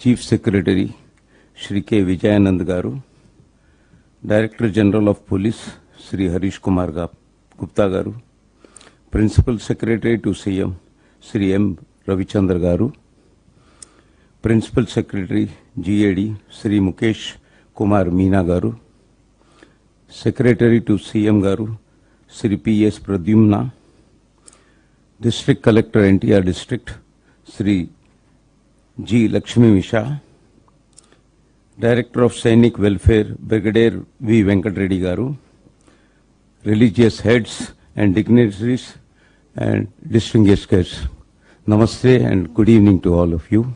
Chief secretary Shri K Vijayanand గారు director general of police Shri Harish కుమార్గా Gupta గారు principal secretary to CM Shri M Ravichandra గారు principal secretary GAD Shri Mukesh Kumar Meena గారు secretary to CM గారు Shri PS Pradyumna district collector NTR district Shri G. Lakshmi Misha, Director of Sainik Welfare, Brigadier V. Venkat Reddy Garu, religious heads and dignitaries and distinguished guests. Namaste and good evening to all of you.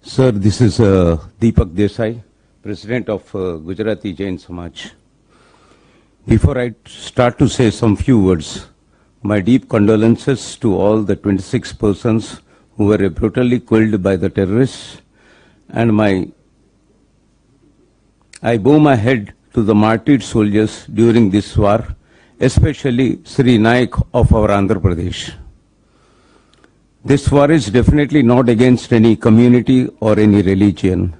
Sir, this is uh, Deepak Desai, President of uh, Gujarati Jain Samaj. Before I start to say some few words, my deep condolences to all the 26 persons who were brutally killed by the terrorists and my I bow my head to the martyred soldiers during this war, especially Sri Naik of our Andhra Pradesh. This war is definitely not against any community or any religion.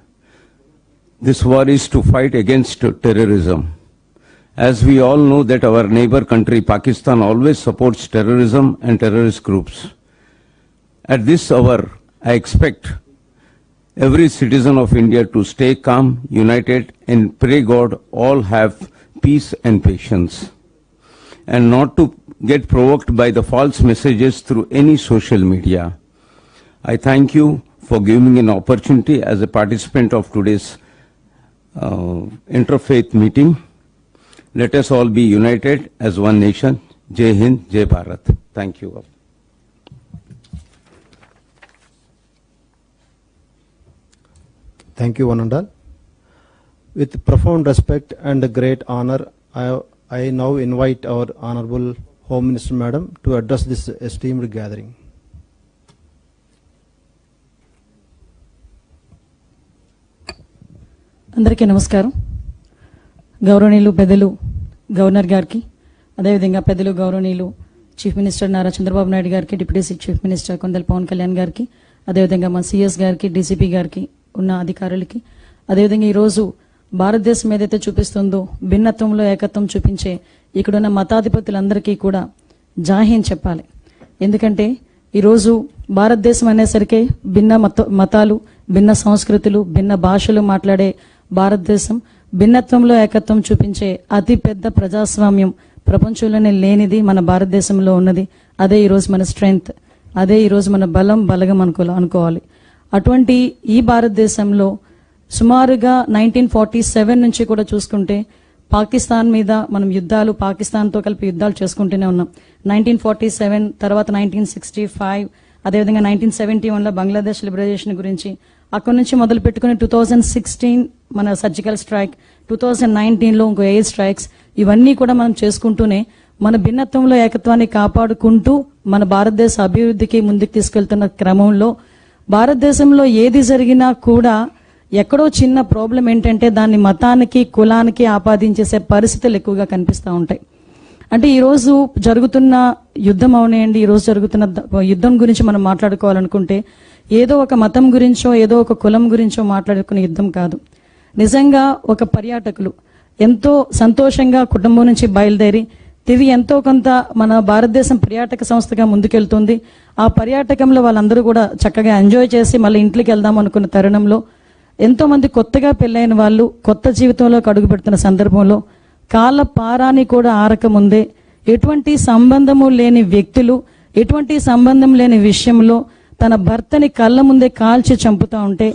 This war is to fight against terrorism. As we all know that our neighbor country Pakistan always supports terrorism and terrorist groups. At this hour, I expect every citizen of India to stay calm, united, and pray God all have peace and patience, and not to get provoked by the false messages through any social media. I thank you for giving me an opportunity as a participant of today's uh, interfaith meeting. Let us all be united as one nation. Jai Hind, Jai Bharat. Thank you all. Thank you, one and all. With profound respect and great honor, I, I now invite our Honorable Home Minister Madam to address this esteemed gathering. అందరికీ నమస్కారం గౌరవనీయులు పెద్దలు governor గారికి అదేవిధంగా పెద్దలు గౌరవనీయులు chief minister Nara Chandrababu Naidu గారికి deputy chief minister కొండల పవన్ కళ్యాణ్ గారికి అదేవిధంగా మా సీఎస్ గారికి డీసీపీ గారికి ఉన్న అధికారులకి. అదేవిధంగా ఈరోజు భారతదేశం ఏదైతే చూపిస్తుందో భిన్నత్వంలో ఏకత్వం చూపించే ఇక్కడున్న మతాధిపతులందరికీ కూడా జాహీన్ చెప్పాలి. ఎందుకంటే ఈరోజు భారతదేశం అనేసరికి భిన్న మత మతాలు భిన్న సంస్కృతులు భిన్న భాషలు మాట్లాడే భారతదేశం భిన్నత్వంలో ఏకత్వం చూపించే అతిపెద్ద ప్రజాస్వామ్యం ప్రపంచంలోనే లేనిది మన భారతదేశంలో ఉన్నది. అదే ఈరోజు మన స్ట్రెంగ్త్. అదే ఈరోజు మన బలం బలగం అనుకో అనుకోవాలి. అటువంటి ఈ భారతదేశంలో సుమారుగా నైన్టీన్ ఫార్టీ సెవెన్ నుంచి కూడా చూసుకుంటే పాకిస్తాన్ మీద మనం యుద్ధాలు పాకిస్తాన్తో కలిపి యుద్ధాలు చేసుకుంటూనే ఉన్నాం. నైన్టీన్ ఫార్టీ సెవెన్ తర్వాత నైన్టీన్ సిక్స్టీ ఫైవ్ అదేవిధంగా నైన్టీన్ సెవెంటీ వన్లో బంగ్లాదేశ్ లిబరైజేషన్ గురించి అక్కడి నుంచి మొదలు పెట్టుకుని టూ థౌజండ్ సిక్స్టీన్ మన సర్జికల్ స్ట్రైక్ టూ థౌజండ్ నైన్టీన్లో ఇంకో ఎయిర్ స్ట్రైక్స్ ఇవన్నీ కూడా మనం చేసుకుంటూనే మన భిన్నత్వంలో ఏకత్వాన్ని కాపాడుకుంటూ మన భారతదేశ అభివృద్ధికి ముందుకు తీసుకెళ్తున్న క్రమంలో భారతదేశంలో ఏది జరిగినా కూడా ఎక్కడో చిన్న ప్రాబ్లం ఏంటంటే దాన్ని మతానికి కులానికి ఆపాదించేసే పరిస్థితులు ఎక్కువగా కనిపిస్తూ ఉంటాయి. అంటే ఈరోజు జరుగుతున్న యుద్ధం అవనేయండి ఈరోజు జరుగుతున్న యుద్ధం గురించి మనం మాట్లాడుకోవాలనుకుంటే ఏదో ఒక మతం గురించో ఏదో ఒక కులం గురించో మాట్లాడుకునే యుద్ధం కాదు. నిజంగా ఒక పర్యాటకులు ఎంతో సంతోషంగా కుటుంబం నుంచి బయలుదేరి తివి ఎంతో కొంత మన భారతదేశం పర్యాటక సంస్థగా ముందుకెళ్తుంది. ఆ పర్యాటకంలో వాళ్ళందరూ కూడా చక్కగా ఎంజాయ్ చేసి మళ్ళీ ఇంట్లోకి వెళ్దాం అనుకున్న తరుణంలో ఎంతోమంది కొత్తగా పెళ్ళైన వాళ్ళు కొత్త జీవితంలోకి అడుగు పెడుతున్న సందర్భంలో కాళ్ళ పారాని కూడా ఆరకముందే ఎటువంటి సంబంధము లేని వ్యక్తులు ఎటువంటి సంబంధం లేని విషయంలో తన భర్తని కళ్ళ ముందే కాల్చి చంపుతా ఉంటే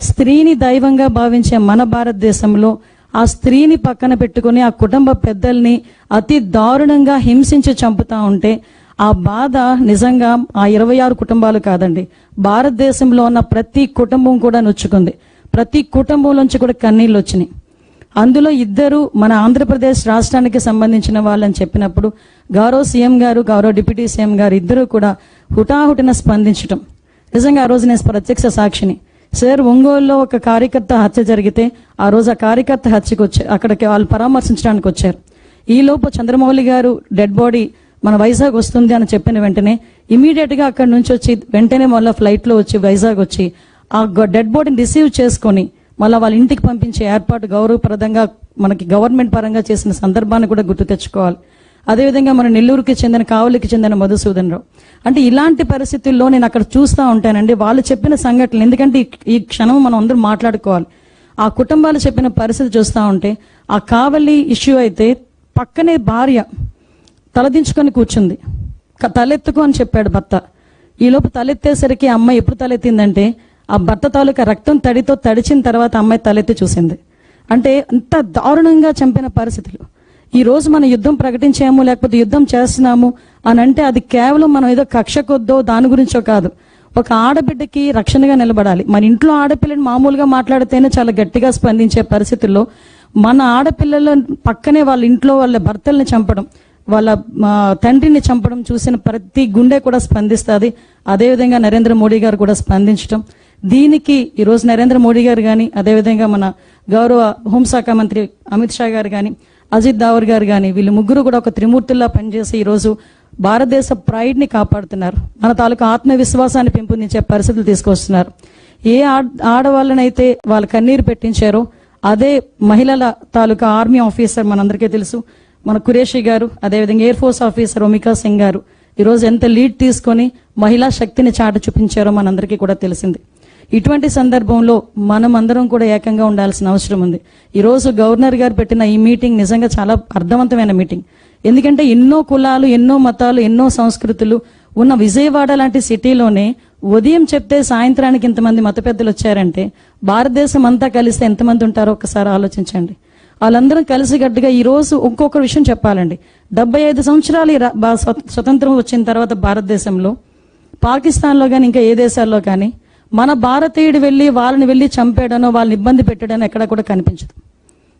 స్త్రీని దైవంగా భావించే మన భారతదేశంలో ఆ స్త్రీని పక్కన పెట్టుకుని ఆ కుటుంబ పెద్దల్ని అతి దారుణంగా హింసించి చంపుతా ఉంటే ఆ బాధ నిజంగా ఆ ఇరవై ఆరు కుటుంబాలు కాదండి. భారతదేశంలో ఉన్న ప్రతి కుటుంబం కూడా నొచ్చుకుంది. ప్రతి కుటుంబంలోంచి కూడా కన్నీళ్ళు వచ్చినాయి. అందులో ఇద్దరు మన ఆంధ్రప్రదేశ్ రాష్ట్రానికి సంబంధించిన వాళ్ళని చెప్పినప్పుడు గౌరవ సీఎం గారు గౌరవ డిప్యూటీ సీఎం గారు ఇద్దరు కూడా హుటాహుటిన స్పందించటం. నిజంగా ఆ రోజు నేను ప్రత్యక్ష సాక్షిని. సార్ ఒంగోలులో ఒక కార్యకర్త హత్య జరిగితే ఆ రోజు ఆ కార్యకర్త హత్యకు వచ్చారు అక్కడికి వాళ్ళు పరామర్శించడానికి వచ్చారు. ఈలోపు చంద్రమౌళి గారు డెడ్ బాడీ మన వైజాగ్ వస్తుంది అని చెప్పిన వెంటనే ఇమీడియట్గా అక్కడి నుంచి వచ్చి వెంటనే మళ్ళీ ఫ్లైట్లో వచ్చి వైజాగ్ వచ్చి ఆ డెడ్ బాడీని రిసీవ్ చేసుకొని మళ్ళీ వాళ్ళ ఇంటికి పంపించే ఏర్పాటు గౌరవప్రదంగా మనకి గవర్నమెంట్ పరంగా చేసిన సందర్భాన్ని కూడా గుర్తు తెచ్చుకోవాలి. అదేవిధంగా మన నెల్లూరుకి చెందిన కావలికి చెందిన మధుసూదన్ రావు అంటే ఇలాంటి పరిస్థితుల్లో నేను అక్కడ చూస్తూ ఉంటానండి. వాళ్ళు చెప్పిన సంఘటనలు ఎందుకంటే ఈ- క్షణం మనం అందరం మాట్లాడుకోవాలి. ఆ కుటుంబాలు చెప్పిన పరిస్థితి చూస్తూ ఉంటే ఆ కావలి ఇష్యూ అయితే పక్కనే భార్య తలదించుకొని కూర్చుంది. తలెత్తుకు తలెత్తుకో అని చెప్పాడు భర్త. ఈలోపు తలెత్తేసరికి ఆ అమ్మాయి ఎప్పుడు తలెత్తిందంటే ఆ భర్త తాలూకా రక్తం తడితో తడిచిన తర్వాత అమ్మాయి తలెత్తి చూసింది. అంటే అంత దారుణంగా చంపిన పరిస్థితులు. ఈ రోజు మనం యుద్ధం ప్రకటించాము లేకపోతే యుద్ధం చేస్తున్నాము అని అంటే అది కేవలం మనం ఏదో కక్షకొద్దో దాని గురించో కాదు. ఒక ఆడబిడ్డకి రక్షణగా నిలబడాలి. మన ఇంట్లో ఆడపిల్లని మామూలుగా మాట్లాడితేనే చాలా గట్టిగా స్పందించే పరిస్థితుల్లో మన ఆడపిల్లల పక్కనే వాళ్ళ ఇంట్లో వాళ్ళ భర్తల్ని చంపడం వాళ్ళ తండ్రిని చంపడం చూసిన ప్రతి గుండె కూడా స్పందిస్తుంది. అదేవిధంగా నరేంద్ర మోడీ గారు కూడా స్పందించడం దీనికి ఈరోజు నరేంద్ర మోడీ గారు కానీ అదేవిధంగా మన గౌరవ హోంశాఖ మంత్రి అమిత్ షా గారు కానీ అజిత్ దావర్ గారు కానీ వీళ్ళు ముగ్గురు కూడా ఒక త్రిమూర్తుల్లా పనిచేసి ఈరోజు భారతదేశ ప్రైడ్ని కాపాడుతున్నారు. మన తాలూకా ఆత్మవిశ్వాసాన్ని పెంపొందించే పరిస్థితులు తీసుకొస్తున్నారు. ఏ ఆడ- ఆడవాళ్ళనైతే వాళ్ళ కన్నీరు పెట్టించారో అదే మహిళల తాలూకా ఆర్మీ ఆఫీసర్ మనందరికీ తెలుసు మన కురేషి గారు అదేవిధంగా air force officer Vyomika Singh గారు. ఈరోజు ఎంత లీడ్ తీసుకొని మహిళా శక్తిని చాట చూపించారో మనందరికీ కూడా తెలిసింది. ఇటువంటి సందర్భంలో మనం అందరం కూడా ఏకంగా ఉండాల్సిన అవసరం ఉంది. ఈరోజు గవర్నర్ గారు పెట్టిన ఈ మీటింగ్ నిజంగా చాలా అర్థవంతమైన మీటింగ్. ఎందుకంటే ఎన్నో కులాలు ఎన్నో మతాలు ఎన్నో సంస్కృతులు ఉన్న విజయవాడ లాంటి సిటీలోనే ఉదయం చెప్తే సాయంత్రానికి ఇంతమంది మత పెద్దలు వచ్చారంటే భారతదేశం అంతా కలిస్తే ఎంతమంది ఉంటారో ఒకసారి ఆలోచించండి. వాళ్ళందరం కలిసిగట్టుగా ఈ రోజు ఇంకొక విషయం చెప్పాలండి. డెబ్బై ఐదు సంవత్సరాలు రా- బా- స్వతంత్రం వచ్చిన తర్వాత భారతదేశంలో పాకిస్తాన్లో కానీ ఇంకా ఏ దేశాల్లో కానీ మన భారతీయుడు వెళ్ళి వాళ్ళని వెళ్ళి చంపేయడనో వాళ్ళని ఇబ్బంది పెట్టడనో ఎక్కడ కూడా కనిపించదు.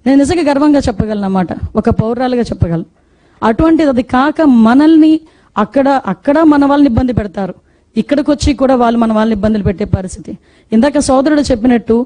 నేను నిజంగా గర్వంగా చెప్పగలను అన్నమాట. ఒక పౌరాలుగా చెప్పగలను. అటువంటిది అది కాక మనల్ని అక్కడ అక్కడ మన వాళ్ళని ఇబ్బంది పెడతారు. ఇక్కడికి వచ్చి కూడా వాళ్ళు మన వాళ్ళని ఇబ్బందులు పెట్టే పరిస్థితి. ఇందాక సోదరుడు చెప్పినట్టు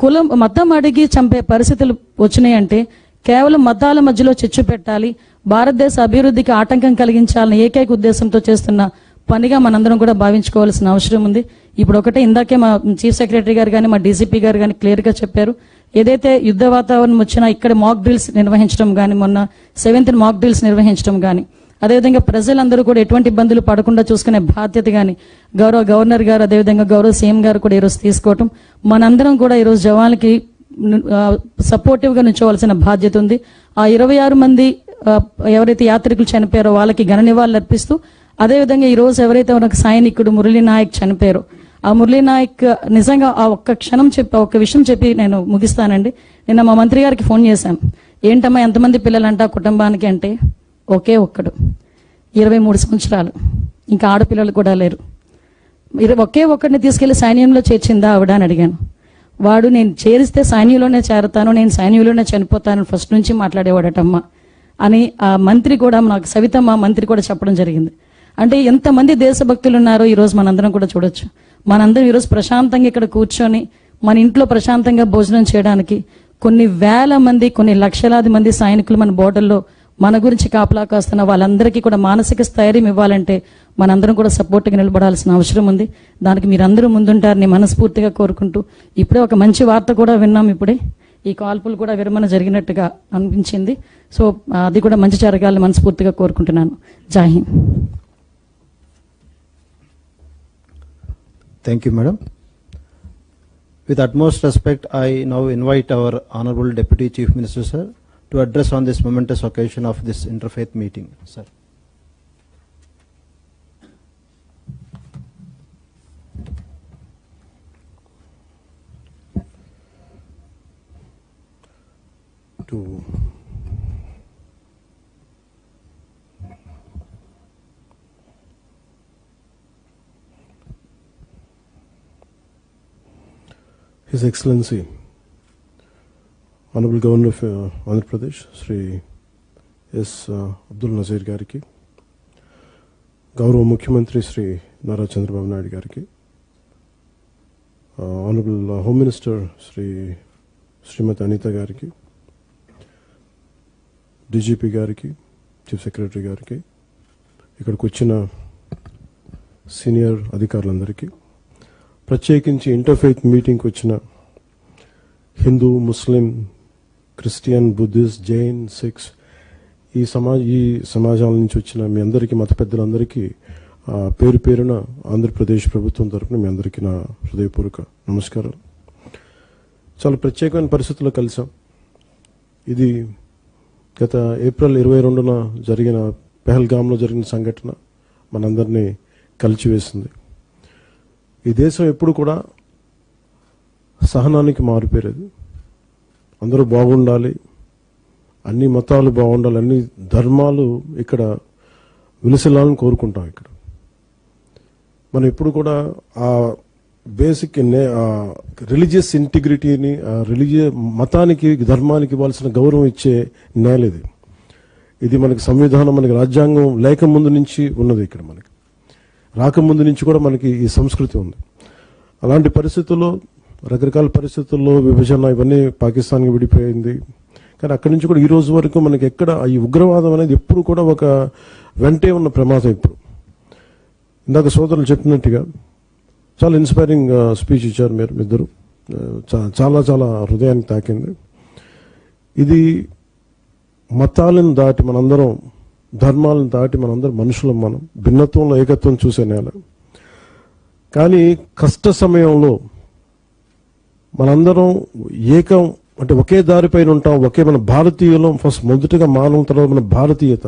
కులం మతం అడిగి చంపే పరిస్థితులు వచ్చినాయంటే కేవలం మతాల మధ్యలో చిచ్చు పెట్టాలి భారతదేశ అభివృద్ధికి ఆటంకం కలిగించాలని ఏకైక ఉద్దేశంతో చేస్తున్న పనిగా మనందరం కూడా భావించుకోవాల్సిన అవసరం ఉంది. ఇప్పుడు ఒకటే ఇందాకే మా చీఫ్ సెక్రటరీ గారు కానీ మా డీసీపీ గారు కానీ క్లియర్గా చెప్పారు. ఏదైతే యుద్ధ వాతావరణం వచ్చినా ఇక్కడ మాక్ డ్రిల్స్ నిర్వహించడం కానీ మొన్న సెవెంత్ మాక్ డ్రిల్స్ నిర్వహించడం కానీ అదేవిధంగా ప్రజలందరూ కూడా ఎటువంటి ఇబ్బందులు పడకుండా చూసుకునే బాధ్యత కానీ గౌరవ గవర్నర్ గారు అదేవిధంగా గౌరవ సీఎం గారు కూడా ఈరోజు తీసుకోవటం. మనందరం కూడా ఈరోజు జవాన్లకి సపోర్టివ్గా నుంచోవలసిన బాధ్యత ఉంది. ఆ ఇరవై ఆరు మంది ఎవరైతే యాత్రికులు చనిపోయారో వాళ్ళకి ఘన నివాళులు అర్పిస్తూ అదేవిధంగా ఈ రోజు ఎవరైతే మనకు సైనికుడు మురళీ నాయక్ చనిపోయారో ఆ మురళీ నాయక్ నిజంగా ఆ ఒక్క క్షణం చెప్పి ఒక్క విషయం చెప్పి నేను ముగిస్తానండి. నిన్న మా మంత్రి గారికి ఫోన్ చేశాను. ఏంటమ్మా ఎంతమంది పిల్లలంట అంట కుటుంబానికి అంటే? ఒకే ఒక్కడు. ఇరవై మూడు సంవత్సరాలు. ఇంకా ఆడపిల్లలు కూడా లేరు. ఒకే ఒక్కడిని తీసుకెళ్ళి సైన్యంలో చేర్చిందా ఆవిడ అని అడిగాను. వాడు నేను చేరిస్తే సైన్యంలోనే చేరతాను నేను సైన్యంలోనే చనిపోతాను ఫస్ట్ నుంచి మాట్లాడేవాడటమ్మా అని ఆ మంత్రి కూడా నాకు సవితమ్మ మంత్రి కూడా చెప్పడం జరిగింది. అంటే ఎంతమంది దేశభక్తులు ఉన్నారో ఈరోజు మనందరం కూడా చూడొచ్చు. మనందరం ఈరోజు ప్రశాంతంగా ఇక్కడ కూర్చొని మన ఇంట్లో ప్రశాంతంగా భోజనం చేయడానికి కొన్ని వేల మంది కొన్ని లక్షలాది మంది సైనికులు మన బోర్డర్లో మన గురించి కాపలా కాస్తున్న వాళ్ళందరికీ కూడా మానసిక స్థైర్యం ఇవ్వాలంటే మనందరం కూడా సపోర్ట్గా నిలబడాల్సిన అవసరం ఉంది. దానికి మీరందరూ ముందుంటారని మనస్ఫూర్తిగా కోరుకుంటూ ఇప్పుడే ఒక మంచి వార్త కూడా విన్నాం ఇప్పుడే. ఈ కాల్పులు కూడా విరమణ జరిగినట్టుగా అనిపించింది. సో అది కూడా మంచి జరగాలని మనస్ఫూర్తిగా కోరుకుంటున్నాను. Jai Hind Thank you, madam. With utmost respect, I now invite our Honorable Deputy Chief Minister, sir, to address on this momentous occasion of this interfaith meeting, sir. to His Excellency, Honorable Governor of uh, Andhra Pradesh, Sri S Abdul Nazeer గారికి గౌరవ ముఖ్యమంత్రి శ్రీ నారా చంద్రబాబు నాయుడు గారికి honourable home minister Shri Shrimati Anitha గారికి DGP గారికి chief secretary గారికి ఇక్కడికి వచ్చిన senior అధికారులందరికీ ప్రత్యేకించి ఇంటర్ఫెయిత్ మీటింగ్కి వచ్చిన Hindu Muslim Christian Buddhist Jain Sikhs ఈ సమాజ ఈ సమాజాల నుంచి వచ్చిన మీ అందరికీ మత పెద్దలందరికీ ఆ, పేరు పేరున ఆంధ్రప్రదేశ్ ప్రభుత్వం తరఫున మీ అందరికీ నా హృదయపూర్వక నమస్కారాలు. చాలా ప్రత్యేకమైన పరిస్థితుల్లో కలిసాం. ఇది గత ఏప్రిల్ ఇరవై రెండున జరిగిన పెహల్గామ్లో జరిగిన సంఘటన మనందరినీ కలిచివేసింది. ఈ దేశం ఎప్పుడు కూడా సహనానికి మారిపోయేది అందరూ బాగుండాలి అన్ని మతాలు బాగుండాలి అన్ని ధర్మాలు ఇక్కడ విలసిల్లాలని కోరుకుంటాం ఇక్కడ. మనం ఎప్పుడు కూడా ఆ బేసిక్ రిలీజియస్ ఇంటిగ్రిటీని రిలీజియ మతానికి ధర్మానికి ఇవ్వాల్సిన గౌరవం ఇచ్చే నేల ఇది. ఇది మనకి సంవిధానం మనకి రాజ్యాంగం లేక ముందు నుంచి ఉన్నది ఇక్కడ మనకి. రాకముందు నుంచి కూడా మనకి ఈ సంస్కృతి ఉంది. అలాంటి పరిస్థితుల్లో రకరకాల పరిస్థితుల్లో విభజన ఇవన్నీ పాకిస్తాన్కి విడిపోయింది. కానీ అక్కడి నుంచి కూడా ఈ రోజు వరకు మనకి ఎక్కడ ఈ ఉగ్రవాదం అనేది ఎప్పుడు కూడా ఒక వెంటే ఉన్న ప్రమాదం ఇప్పుడు. ఇందాక సోదరులు చెప్పినట్టుగా చాలా ఇన్స్పైరింగ్ స్పీచ్ ఇచ్చారు మీరు ఇద్దరు. చాలా చాలా హృదయానికి తాకింది. ఇది మతాలను దాటి మనందరం ధర్మాలను దాటి మనందరం మనుషులం మనం భిన్నత్వంలో ఏకత్వం చూసే నేల. కానీ కష్ట సమయంలో మనందరం ఏకం అంటే ఒకే దారిపైన ఉంటాం ఒకే మన భారతీయులం ఫస్ట్ మొదటగా మానవం తర్వాత మన భారతీయత.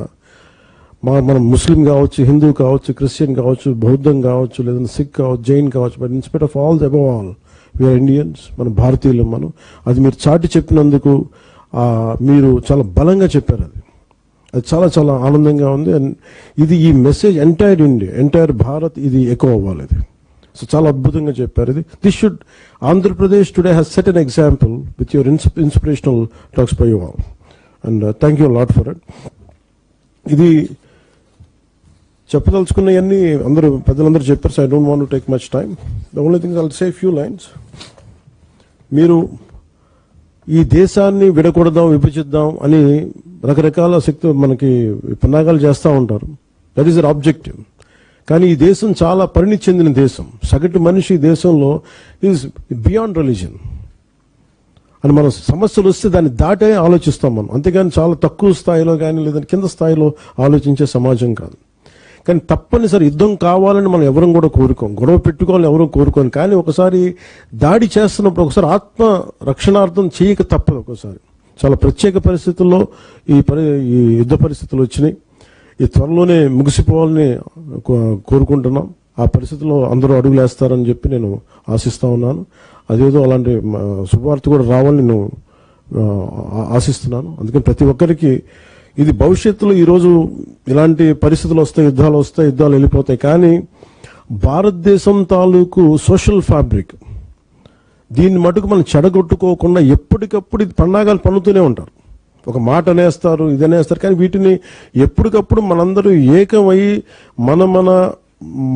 మా మనం ముస్లిం కావచ్చు హిందూ కావచ్చు క్రిస్టియన్ కావచ్చు బౌద్ధం కావచ్చు లేదంటే సిక్ కావచ్చు జైన్ కావచ్చు but in spite of all the all we are Indians మన భారతీయులం మనం. అది మీరు చాటి చెప్పినందుకు మీరు చాలా బలంగా చెప్పారు అది. అది చాలా చాలా ఆనందంగా ఉంది. అండ్ ఇది ఈ message entire India entire Bharat ఇది ఎక్కువ అవ్వాలి ఇది సో చాలా అద్భుతంగా చెప్పారు ఇది. This should Andhra Pradesh today has set an example with your inspirational talks by you all and thank you lot for it ఇది చెప్పదలుచుకున్నవన్నీ అందరూ పెద్దలందరూ చెప్పారు so I don't want take much time the only things all say few lines మీరు ఈ దేశాన్ని విడకూడదాం విభజిద్దాం అని రకరకాల శక్తి మనకి పన్నాగాలు చేస్తూ ఉంటారు. దట్ ఈస్ అర్ ఆబ్జెక్టివ్ కానీ ఈ దేశం చాలా పరిణితి చెందిన దేశం. సగటు మనిషి ఈ దేశంలో ఈజ్ బియాండ్ రిలీజన్ అని మనం సమస్యలు వస్తే దాన్ని దాటే ఆలోచిస్తాం మనం. అంతేగాని చాలా తక్కువ స్థాయిలో కానీ లేదంటే కింద స్థాయిలో ఆలోచించే సమాజం కాదు. కానీ తప్పనిసరి యుద్ధం కావాలని మనం ఎవరం కూడా కోరుకోం. గొడవ పెట్టుకోవాలని ఎవరూ కోరుకోం. కానీ ఒకసారి దాడి చేస్తున్నప్పుడు ఒకసారి ఆత్మ రక్షణార్థం చేయక తప్పదు ఒకసారి. చాలా ప్రత్యేక పరిస్థితుల్లో ఈ పరి ఈ యుద్ధ పరిస్థితులు వచ్చినాయి. ఈ త్వరలోనే ముగిసిపోవాలని కో- కోరుకుంటున్నాం. ఆ పరిస్థితిలో అందరూ అడుగులేస్తారని చెప్పి నేను ఆశిస్తా ఉన్నాను. అదేదో అలాంటి శుభవార్త కూడా రావాలని నేను ఆ- ఆశిస్తున్నాను. అందుకని ప్రతి ఒక్కరికి ఇది భవిష్యత్తులో ఈరోజు ఇలాంటి పరిస్థితులు వస్తాయి యుద్ధాలు వస్తాయి యుద్ధాలు వెళ్ళిపోతాయి. కానీ భారతదేశం తాలూకు సోషల్ ఫ్యాబ్రిక్ దీన్ని మటుకు మనం చెడగొట్టుకోకుండా ఎప్పటికప్పుడు ఇది పండాగాలు పన్నుతూనే ఉంటారు. ఒక మాట అనేస్తారు ఇది అనేస్తారు కానీ వీటిని ఎప్పటికప్పుడు మనందరూ ఏకమై మన మన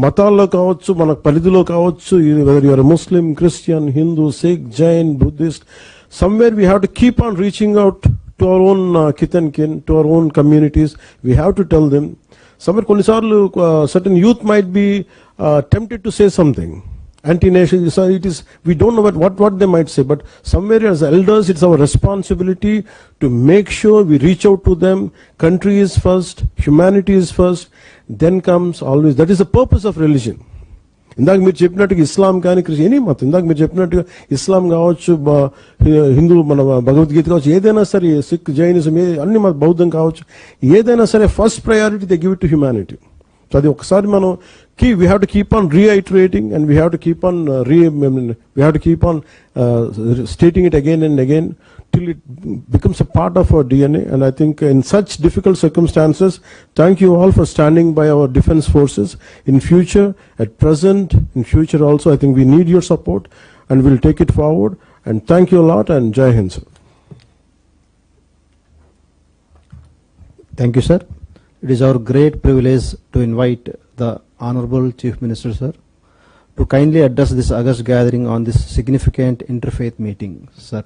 మతాల్లో కావచ్చు మన పరిధిలో కావచ్చు your Muslim Christian Hindu Sikh Jain Buddhist somewhere we have to keep on reaching out To our own kith and kin to our own communities we have to tell them somewhere కొన్నిసార్లు certain youth might be tempted to say something anti-nation. So it is, we don't know what, what, what they might say, but somewhere as elders, it's our responsibility to make sure we reach out to them. Country is first, humanity is first, then comes always, that is the purpose of religion. ఇందాక మీరు చెప్పినట్టుగా ఇస్లాం కానీ Christian any మతం. ఇందాక మీరు చెప్పినట్టుగా ఇస్లాం కావచ్చు హిందూ మన భగవద్గీత కావచ్చు ఏదైనా సరే సిక్ జైనిజం అన్ని మత బౌద్ధం కావచ్చు ఏదైనా సరే first priority they give to humanity. So అది ఒకసారి మనం key we have to keep on reiterating and we have to keep on re we have to keep on stating it again and again till it becomes a part of our DNA. And I think in such difficult circumstances, thank you all for standing by our defense forces. In future, at present, in future also, I think we need your support and we'll take it forward. And thank you a lot and Jai Hind, sir. Thank you, sir. It is our great privilege to invite the Honorable Chief Minister, sir, to kindly address this August gathering on this significant interfaith meeting, sir.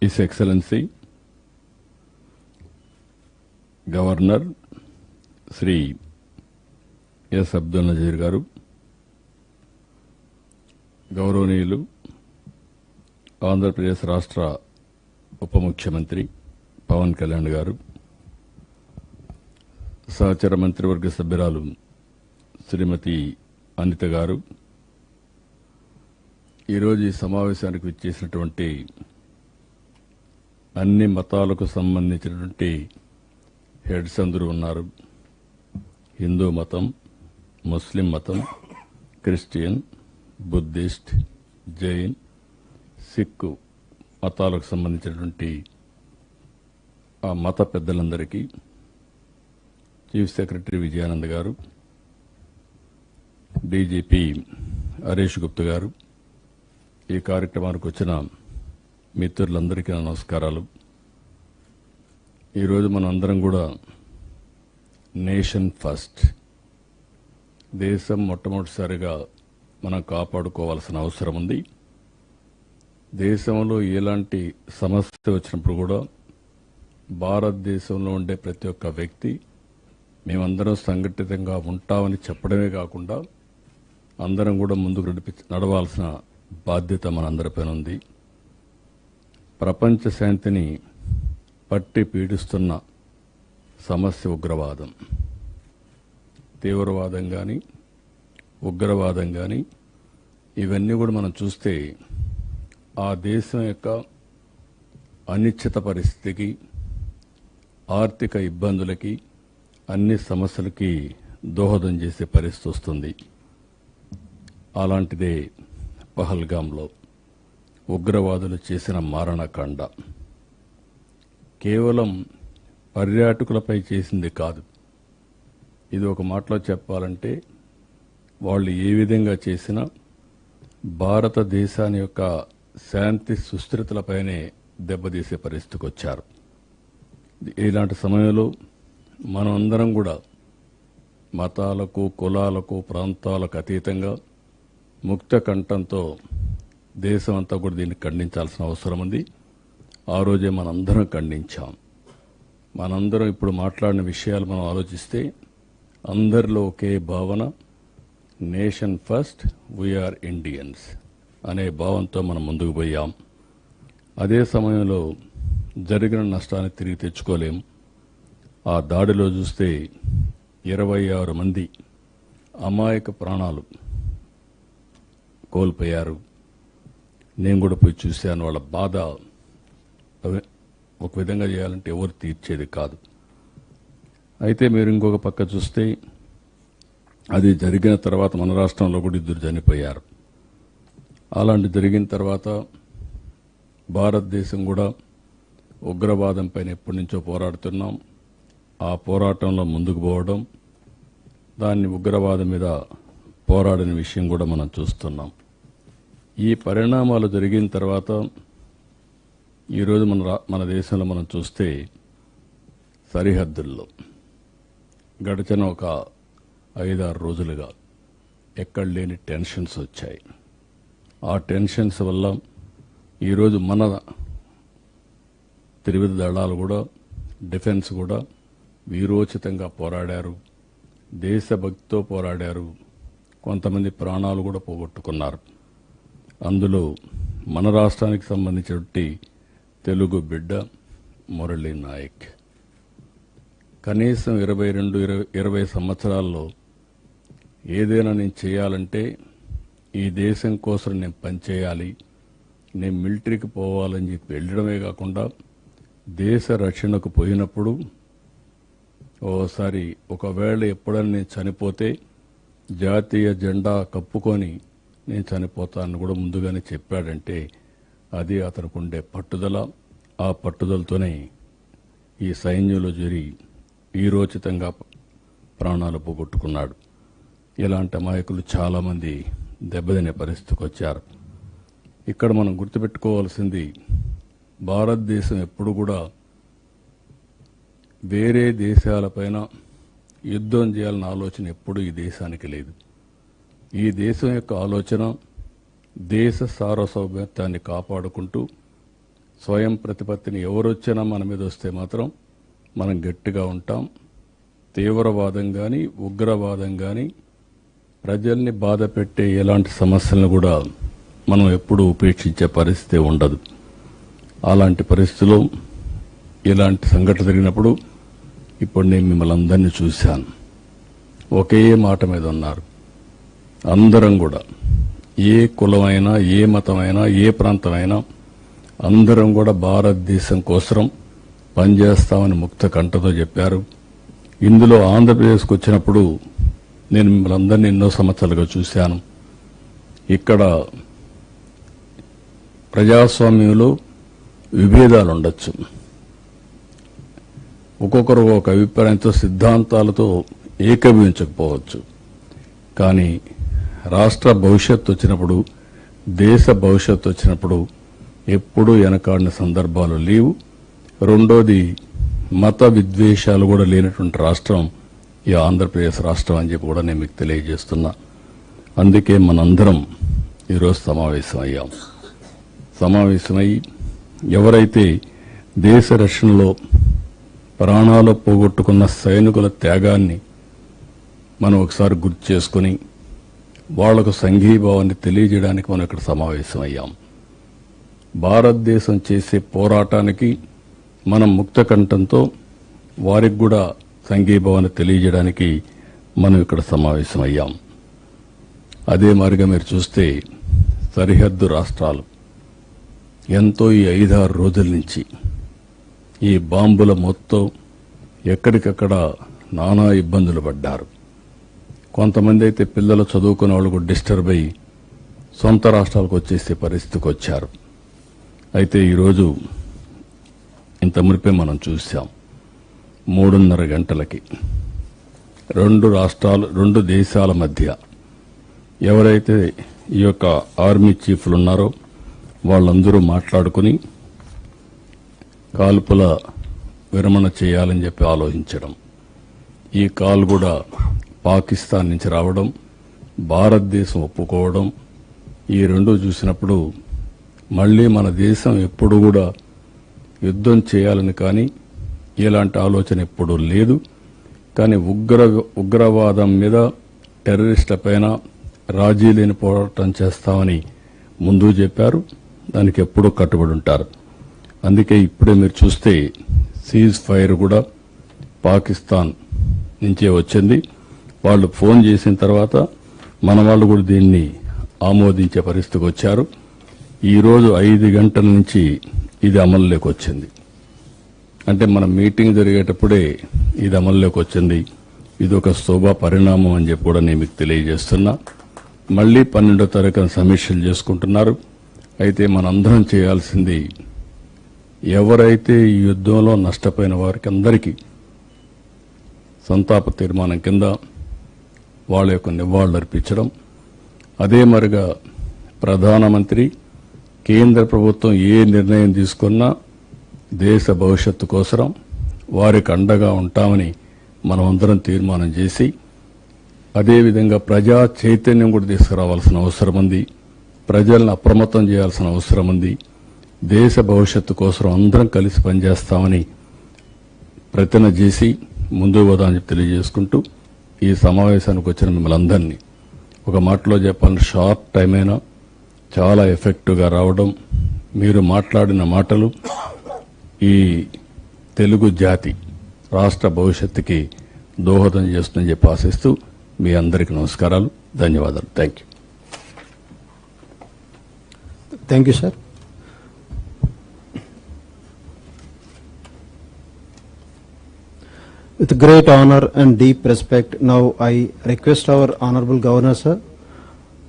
His Excellency, governor Shri S Abdul Nazeer గారు గౌరవనీయులు ఆంధ్రప్రదేశ్ రాష్ట్ర ఉప ముఖ్యమంత్రి పవన్ కళ్యాణ్ గారు సహచర మంత్రివర్గ సభ్యురాలు శ్రీమతి అనిత గారు ఈరోజు ఈ సమావేశానికి విచ్చేసినటువంటి అన్ని మతాలకు సంబంధించినటువంటి హెడ్స్ అందరూ ఉన్నారు. హిందూ మతం ముస్లిం మతం క్రిస్టియన్ బుద్ధిస్ట్ జైన్ సిక్కు మతాలకు సంబంధించినటువంటి ఆ మత పెద్దలందరికీ చీఫ్ సెక్రటరీ విజయానంద్ గారు డీజీపీ హరీష్ గుప్తా గారు ఈ కార్యక్రమానికి వచ్చిన మిత్రులందరికీ నా నమస్కారాలు. ఈరోజు మనం అందరం కూడా నేషన్ ఫస్ట్. దేశం మొట్టమొదటిసారిగా మనం కాపాడుకోవాల్సిన అవసరం ఉంది. దేశంలో ఎలాంటి సమస్య వచ్చినప్పుడు కూడా భారతదేశంలో ఉండే ప్రతి ఒక్క వ్యక్తి మేమందరం సంఘటితంగా ఉంటామని చెప్పడమే కాకుండా అందరం కూడా ముందుకు నడిపి నడవాల్సిన బాధ్యత మనందరిపైన ఉంది. ప్రపంచ శాంతిని పట్టి పీడిస్తున్న సమస్య ఉగ్రవాదం. తీవ్రవాదం కానీ ఉగ్రవాదం కానీ ఇవన్నీ కూడా మనం చూస్తే ఆ దేశం యొక్క అనిశ్చిత పరిస్థితికి ఆర్థిక ఇబ్బందులకి అన్ని సమస్యలకి దోహదం చేసే పరిస్థితి వస్తుంది. అలాంటిదే పహల్గాంలో ఉగ్రవాదులు చేసిన మారణకాండ కేవలం పర్యాటకులపై చేసింది కాదు. ఇది ఒక మాటలో చెప్పాలంటే వాళ్ళు ఏ విధంగా చేసినా భారతదేశాన్ని యొక్క శాంతి సుస్థిరతలపైనే దెబ్బతీసే పరిస్థితికి వచ్చారు. ఇలాంటి సమయంలో మనం అందరం కూడా మతాలకు కులాలకు ప్రాంతాలకు అతీతంగా ముక్త కంఠంతో దేశం అంతా కూడా దీన్ని ఖండించాల్సిన అవసరం ఉంది. ఆ రోజే మనందరం ఖండించాం. మనందరం ఇప్పుడు మాట్లాడిన విషయాలు మనం ఆలోచిస్తే అందరిలో ఒకే భావన నేషన్ ఫస్ట్ వీఆర్ ఇండియన్స్ అనే భావంతో మనం ముందుకు పోయాం. అదే సమయంలో జరిగిన నష్టాన్ని తిరిగి తెచ్చుకోలేం. ఆ దాడిలో చూస్తే ఇరవై ఆరు మంది అమాయక ప్రాణాలు కోల్పోయారు. నేను కూడా పోయి చూశాను వాళ్ళ బాధ అవి- ఒక విధంగా చేయాలంటే ఎవరు తీర్చేది కాదు. అయితే మీరు ఇంకొక పక్క చూస్తే అది జరిగిన తర్వాత మన రాష్ట్రంలో కూడా ఇద్దరు చనిపోయారు. అలాంటి జరిగిన తర్వాత భారతదేశం కూడా ఉగ్రవాదం పైన ఎప్పటి నుంచో పోరాడుతున్నాం. ఆ పోరాటంలో ముందుకు పోవడం దాన్ని ఉగ్రవాదం మీద పోరాడిన విషయం కూడా మనం చూస్తున్నాం. ఈ పరిణామాలు జరిగిన తర్వాత ఈరోజు మన రా- మన దేశంలో మనం చూస్తే సరిహద్దుల్లో గడిచిన ఒక ఐదారు రోజులుగా ఎక్కడ లేని టెన్షన్స్ వచ్చాయి. ఆ టెన్షన్స్ వల్ల ఈరోజు మన త్రివిధ దళాలు కూడా డిఫెన్స్ కూడా వీరోచితంగా పోరాడారు. దేశభక్తితో పోరాడారు. కొంతమంది ప్రాణాలు కూడా పోగొట్టుకున్నారు. అందులో మన రాష్ట్రానికి సంబంధించినటువంటి తెలుగు బిడ్డ మురళీ నాయక్. కనీసం ఇరవై రెండు ఇరవై ఇరవై సంవత్సరాల్లో ఏదైనా నేను చేయాలంటే ఈ దేశం కోసం నేను పనిచేయాలి నేను మిలిటరీకి పోవాలని చెప్పి వెళ్ళడమే కాకుండా దేశ రక్షణకు పోయినప్పుడు ఓసారి ఒకవేళ ఎప్పుడైనా నేను చనిపోతే జాతీయ జెండా కప్పుకొని నేను చనిపోతానని కూడా ముందుగానే చెప్పాడంటే అది అతనికి ఉండే పట్టుదల. ఆ పట్టుదలతోనే ఈ సైన్యంలో చేరి ఈరోచితంగా ప్రాణాలు పోగొట్టుకున్నాడు. ఇలాంటి అమాయకులు చాలామంది దెబ్బతినే పరిస్థితికి వచ్చారు ఇక్కడ మనం గుర్తుపెట్టుకోవాల్సింది భారతదేశం ఎప్పుడు కూడా వేరే దేశాలపైన యుద్ధం చేయాలన్న ఆలోచన ఎప్పుడూ ఈ దేశానికి లేదు. ఈ దేశం యొక్క ఆలోచన దేశ సార్వభౌమత్వాన్ని కాపాడుకుంటూ స్వయం ప్రతిపత్తిని ఎవరొచ్చినా మన మీద వస్తే మాత్రం మనం గట్టిగా ఉంటాం. తీవ్రవాదం కానీ ఉగ్రవాదం కానీ ప్రజల్ని బాధ పెట్టే ఎలాంటి సమస్యలను కూడా మనం ఎప్పుడూ ఉపేక్షించే పరిస్థితి ఉండదు. అలాంటి పరిస్థితిలో ఇలాంటి సంఘటన జరిగినప్పుడు ఇప్పుడు నేను మిమ్మల్ని అందరినీ చూశాను. ఒకే మాట మీద ఉన్నారు. అందరం కూడా ఏ కులమైనా ఏ మతమైనా ఏ ప్రాంతమైనా అందరం కూడా భారతదేశం కోసం పనిచేస్తామని ముక్త కంఠతో చెప్పారు. ఇందులో ఆంధ్రప్రదేశ్కి వచ్చినప్పుడు నేను మిమ్మల్ని అందరినీ ఎన్నో సంవత్సరాలుగా చూశాను. ఇక్కడ ప్రజాస్వామ్యంలో విభేదాలు ఉండొచ్చు. ఒక్కొక్కరు ఒక అభిప్రాయంతో సిద్ధాంతాలతో ఏకీభవించకపోవచ్చు. కానీ రాష్ట్ర భవిష్యత్తు వచ్చినప్పుడు దేశ భవిష్యత్తు వచ్చినప్పుడు ఎప్పుడూ వెనకాడిన సందర్భాలు లేవు. రెండోది మత విద్వేషాలు కూడా లేనటువంటి రాష్ట్రం ఈ ఆంధ్రప్రదేశ్ రాష్ట్రం అని చెప్పి కూడా నేను మీకు తెలియజేస్తున్నా. అందుకే మనందరం ఈరోజు సమావేశం అయ్యాం సమావేశమై ఎవరైతే దేశ రక్షణలో ప్రాణాలు పోగొట్టుకున్న సైనికుల త్యాగాన్ని మనం ఒకసారి గుర్తు చేసుకుని వాళ్ళకు సంఘీభావాన్ని తెలియజేయడానికి మనం ఇక్కడ సమావేశమయ్యాం. భారతదేశం చేసే పోరాటానికి మనం ముక్తకంఠంతో వారికి కూడా సంఘీభావాన్ని తెలియజేయడానికి మనం ఇక్కడ సమావేశమయ్యాం. అదే మారిగా మీరు చూస్తే సరిహద్దు రాష్ట్రాలు ఎంతో ఈ ఐదారు రోజుల నుంచి ఈ బాంబుల మొత్తం ఎక్కడికక్కడ నానా ఇబ్బందులు పడ్డారు. కొంతమంది అయితే పిల్లలు చదువుకునే వాళ్ళు కూడా డిస్టర్బ్ అయ్యి సొంత రాష్ట్రాలకు వచ్చేసే పరిస్థితికి వచ్చారు. అయితే ఈరోజు ఇంత మునిపే మనం చూసాం మూడున్నర గంటలకి రెండు రాష్ట్రాలు రెండు దేశాల మధ్య ఎవరైతే ఈ యొక్క ఆర్మీ చీఫ్లు ఉన్నారో వాళ్ళందరూ మాట్లాడుకుని కాల్పుల విరమణ చేయాలని చెప్పి ఆలోచించడం. ఈ కాల్ కూడా పాకిస్తాన్ నుంచి రావడం భారతదేశం ఒప్పుకోవడం ఈ రెండు చూసినప్పుడు మళ్ళీ మన దేశం ఎప్పుడు కూడా యుద్ధం చేయాలని కానీ ఇలాంటి ఆలోచన ఎప్పుడూ లేదు. కానీ ఉగ్ర ఉగ్రవాదం మీద టెర్రరిస్టుల పైన రాజీ లేని పోరాటం చేస్తామని ముందు చెప్పారు. దానికి ఎప్పుడూ కట్టుబడి ఉంటారు. అందుకే ఇప్పుడే మీరు చూస్తే సీజ్ ఫైర్ కూడా పాకిస్తాన్ నుంచే వచ్చింది. వాళ్ళు ఫోన్ చేసిన తర్వాత మన వాళ్ళు కూడా దీన్ని ఆమోదించే పరిస్థితికి వచ్చారు. ఈరోజు ఐదు గంటల నుంచి ఇది అమల్లోకి వచ్చింది. అంటే మన మీటింగ్ జరిగేటప్పుడే ఇది అమల్లోకి వచ్చింది. ఇది ఒక శోభా పరిణామం అని చెప్పి కూడా నేను మీకు తెలియజేస్తున్నా. మళ్ళీ పన్నెండో తారీఖున సమీక్షలు చేసుకుంటున్నారు. అయితే మనందరం చేయాల్సింది ఎవరైతే ఈ యుద్ధంలో నష్టపోయిన వారికి అందరికీ సంతాప తీర్మానం కింద వాళ్ళ యొక్క నివాళులు అర్పించడం. అదే మరిగా ప్రధానమంత్రి కేంద్ర ప్రభుత్వం ఏ నిర్ణయం తీసుకున్నా దేశ భవిష్యత్తు కోసరం వారికి అండగా ఉంటామని మనమందరం తీర్మానం చేసి అదేవిధంగా ప్రజా చైతన్యం కూడా తీసుకురావాల్సిన అవసరం ఉంది. ప్రజలను అప్రమత్తం చేయాల్సిన అవసరం ఉంది. దేశ భవిష్యత్తు కోసం అందరం కలిసి పనిచేస్తామని ప్రతిన చేసి ముందుకు పోదామని చెప్పి తెలియజేసుకుంటూ ఈ సమావేశానికి వచ్చిన మిమ్మల్ని అందరినీ ఒక మాటలో చెప్పాలని షార్ట్ టైం అయినా చాలా ఎఫెక్టివ్గా రావడం మీరు మాట్లాడిన మాటలు ఈ తెలుగు జాతి రాష్ట్ర భవిష్యత్తుకి దోహదం చేస్తుందని చెప్పి ఆశిస్తూ మీ అందరికీ నమస్కారాలు ధన్యవాదాలు. Thank you. Thank you sir With great honor and deep respect, now I request our Honorable Governor, sir,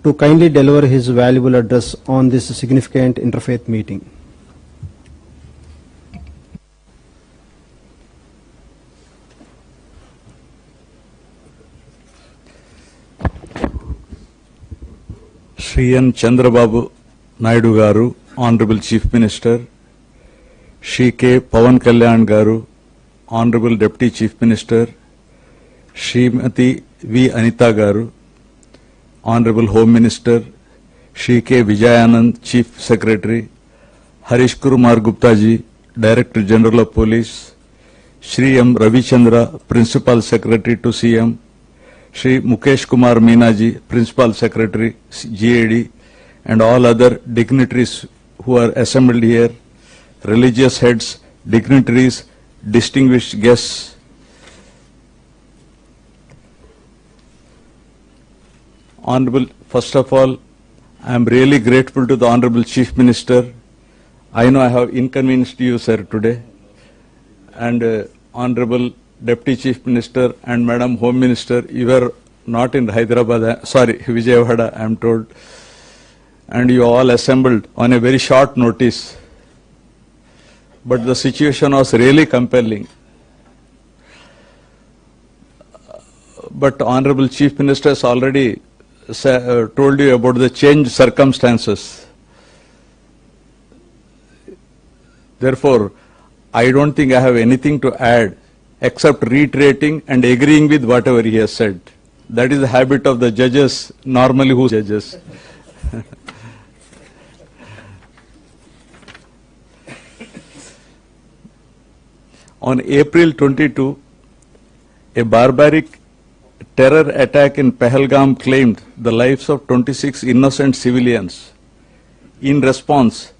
to kindly deliver his valuable address on this significant interfaith meeting. Shri N Chandrababu Naidu garu honourable chief minister Shri K Pawan Kalyan garu Honorable Deputy Chief Minister Srimati V. Anita Garu, Honorable Home Minister Shri K. Vijayanand, Chief Secretary, Harish Kumar Guptaji, Director General of Police, Shri M. Ravichandra, Principal Secretary to CM, Shri Mukesh Kumar Meenaji, Principal Secretary GAD, and all other dignitaries who are assembled here, religious heads, dignitaries, distinguished guests. Honorable, first of all, I am really grateful to the Honorable Chief Minister. I know I have inconvenienced you, sir, today. And uh, Honorable Deputy Chief Minister and Madam Home Minister, you were not in Hyderabad, uh, sorry, Vijayawada, I am told. And you all assembled on a very short notice. But the situation was really compelling. But Honorable Chief Minister has already uh, told you about the changed circumstances. Therefore, I don't think I have anything to add except reiterating and agreeing with whatever he has said. That is the habit of the judges, normally who judges. On April 22, a barbaric terror attack in Pahalgam claimed the lives of 26 innocent civilians. In response,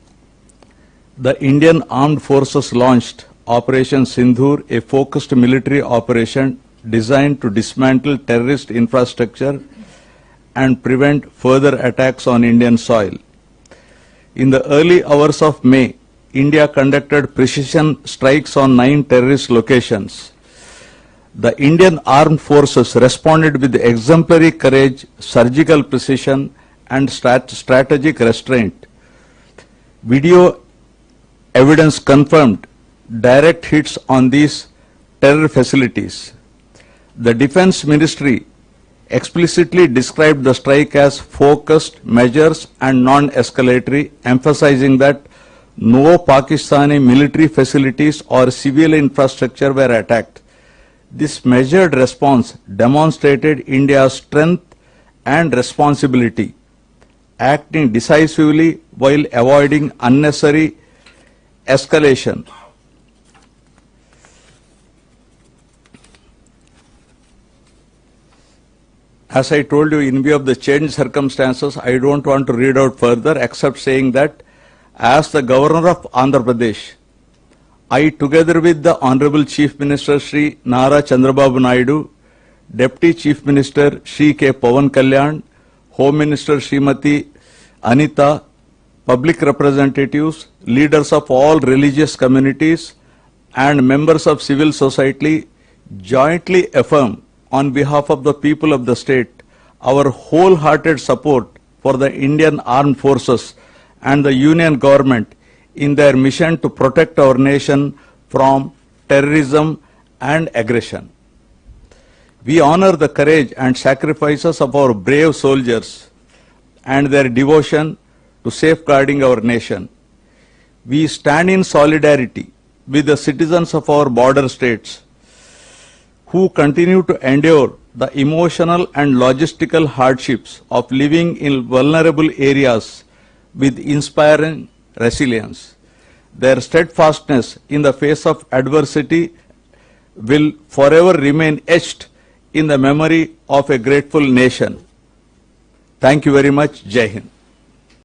the Indian Armed Forces launched Operation Sindhur, a focused military operation designed to dismantle terrorist infrastructure and prevent further attacks on Indian soil. In the early hours of May, India conducted precision strikes on nine terrorist locations. The Indian Armed Forces responded with exemplary courage, surgical precision, and strat- strategic restraint. Video evidence confirmed direct hits on these terror facilities. The Defense Ministry explicitly described the strike as focused measures and non-escalatory, emphasizing that no Pakistani military facilities or civil infrastructure were attacked. This measured response demonstrated India's strength and responsibility, acting decisively while avoiding unnecessary escalation. As I told you, in view of the changed circumstances, I don't want to read out further except saying that as the Governor of Andhra Pradesh, I, together with the Honorable Chief Minister Sri Nara Chandrababu Naidu, Deputy Chief Minister Sri K. Pawan Kalyan, Home Minister Srimati Anita, public representatives, leaders of all religious communities, and members of civil society jointly affirm on behalf of the people of the state our wholehearted support for the Indian Armed Forces and the Union government in their mission to protect our nation from terrorism and aggression. We honor the courage and sacrifices of our brave soldiers and their devotion to safeguarding our nation. We stand in solidarity with the citizens of our border states who continue to endure the emotional and logistical hardships of living in vulnerable areas with inspiring resilience. Their steadfastness in the face of adversity will forever remain etched in the memory of a grateful nation. Thank you very much. Jai Hind.